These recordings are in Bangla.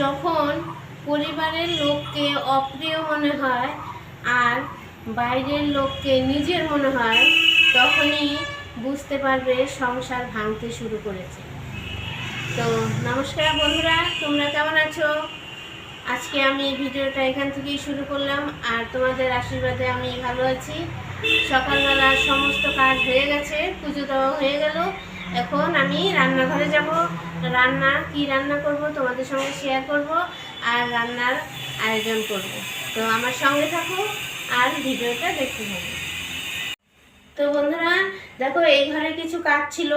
যখন পরিবারের লোককে অপ্রিয় মনে হয় আর বাইরের লোককে নিজের মনে হয়, তখনই বুঝতে পারবে সংসার ভাঙতে শুরু করেছে। তো নমস্কার বন্ধুরা, তোমরা কেমন আছো? আজকে আমি ভিডিওটা এখান থেকেই শুরু করলাম। আর তোমাদের আশীর্বাদে আমি ভালো আছি। সকালবেলা সমস্ত কাজ হয়ে গেছে, পুজো দেওয়া হয়ে গেল। এখন আমি রান্নাঘরে যাব। রান্না, কি রান্না করব তোমাদের সঙ্গে শেয়ার করব আর রান্নার আয়োজন করব। তো আমার সঙ্গে থাকো আর ভিডিওটা দেখতে থাকো। তো বন্ধুরা, দেখো এই ঘরে কিছু কাজ ছিল,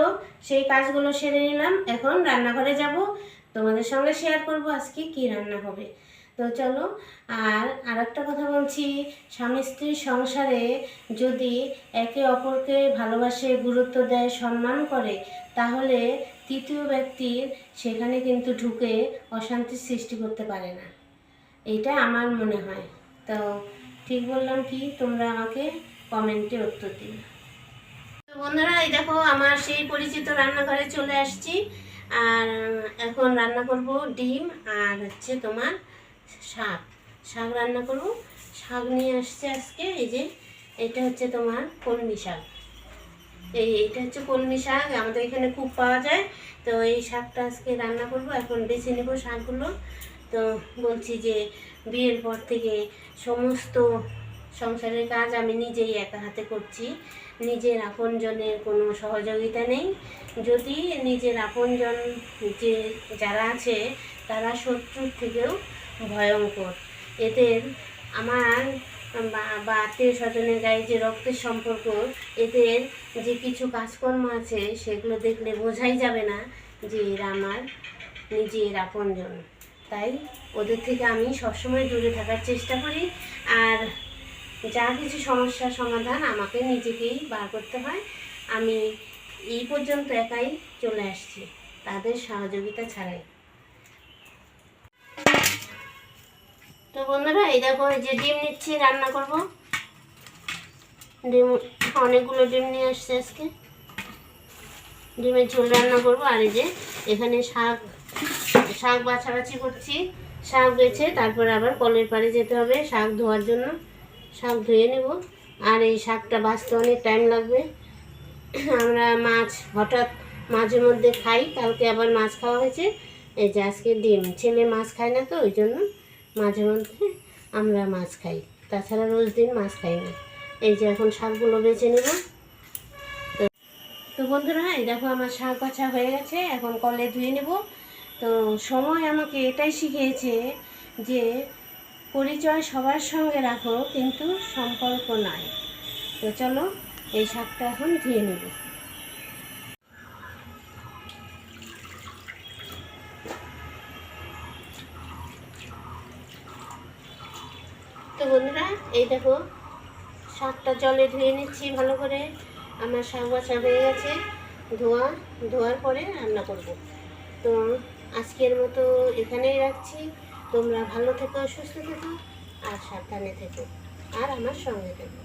সেই কাজগুলো সেরে নিলাম। এখন রান্নাঘরে যাব। তোমাদের সঙ্গে শেয়ার করব আজকে কি রান্না হবে। তো চলো, আর আরেকটা কথা বলছি, স্বামী স্ত্রীর সংসারে যদি একে অপরকে ভালোবাসে, গুরুত্ব দেয়, সম্মান করে, তাহলে তৃতীয় ব্যক্তির সেখানে কিন্তু ঢুকে অশান্তির সৃষ্টি করতে পারে না। এটা আমার মনে হয়। তো ঠিক বললাম কি, তোমরা আমাকে কমেন্টে উত্তর দিন তো বন্ধুরা, এই দেখো আমার সেই পরিচিত রান্নাঘরে চলে আসছি। আর এখন রান্না করব ডিম আর হচ্ছে তোমার শাক। শাক রান্না করব। শাক নিয়ে আসছে আজকে। এই যে, এটা হচ্ছে তোমার কলমি শাক। এই, এটা হচ্ছে কলমি শাক। আমাদের এখানে খুব পাওয়া যায়। তো এই শাকটা আজকে রান্না করব। এখন বেছে নেব শাকগুলো। তো বলছি যে, বিয়ের পর থেকে সমস্ত সংসারের কাজ আমি নিজেই একা হাতে করছি। নিজের আপনজনের কোনো সহযোগিতা নেই। যদি নিজের আপনজন যে, যারা আছে, তারা শত্রুর থেকেও ভয়ঙ্কর। এদের আমার বা- আত্মীয় স্বজনের গায়ে যে রক্তের সম্পর্ক, এদের যে কিছু কাজকর্ম আছে, সেগুলো দেখলে বোঝাই যাবে না যে এরা আমার নিজের আপনজন। তাই ওদের থেকে আমি সবসময় দূরে থাকার চেষ্টা করি। আর যা কিছু সমস্যার সমাধান আমাকে নিজেকেই বার করতে হয়, আমি এই পর্যন্ত একাই চলে আসছি। তাদের সহযোগিতা ছাড়াই। তো বন্ধুরা, এই দেখো, এই যে ডিম নিচ্ছি, রান্না করব। ডিম, অনেকগুলো ডিম নিয়ে আসছে আজকে। ডিমের ঝোল রান্না করব, আর এই যে এখানে শাক শাক বাছাবাছি করছি। শাক বেছে, তারপর আবার কলের পাড়ে যেতে হবে শাক ধোয়ার জন্য। শাক ধুয়ে নেব, আর এই শাকটা বাঁচতে অনেক টাইম লাগবে। আমরা মাছ হঠাৎ মাঝে মধ্যে খাই, কালকে আবার মাছ খাওয়া হয়েছে। এই যে আজকে ডিম, ছেলে মাছ খায় না তো, ওই জন্য মাঝে মধ্যে আমরা মাছ খাই। তাছাড়া রোজ দিন মাছ খাই না। এই যে এখন শাকগুলো বেছে নেব তো- বন্ধুরা, এই দেখো আমার শাক বাছা হয়ে গেছে। এখন কলে ধুয়ে নেব। তো সময় আমাকে এটাই শিখিয়েছে যে পরিচয় সবার সঙ্গে রাখো, কিন্তু সম্পর্ক নাই তো চলো এই শাকটা এখন ধুয়ে নেব। তো বন্ধুরা, এই দেখো শাকটা জলে ধুয়ে নিচ্ছি ভালো করে। আমার শাক বাসা হয়ে গেছে। ধোয়া, ধোয়ার পরে রান্না করব। তো আজকের মতো এখানেই রাখছি। তোমরা ভালো থেকো, সুস্থ থেকো, আর সাবধানে থেকো। আর আমার সঙ্গে থেকো।